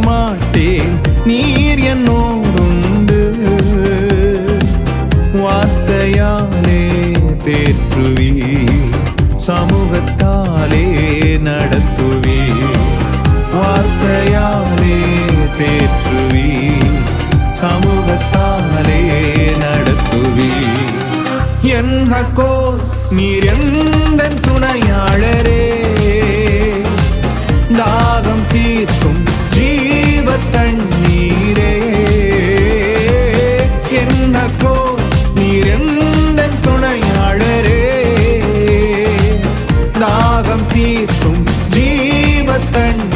மாட்டேன். நீர் என்னோடுண்டு. வார்த்தையாலே தேற்றுவி சமூகத்தாலே நடத்துவி வார்த்தையாலே தேற்றுவி சமூகத்தாலே நடத்துவி என் ஹக்கோ நீர் எந்த துணையாளரே? தாகம் தீர்க்கும் தண்ணீரே. என்னக்கோ நீரெந்த துணையாளரே. நாகம் தீர்க்கும் ஜீவத்தண்ணீர்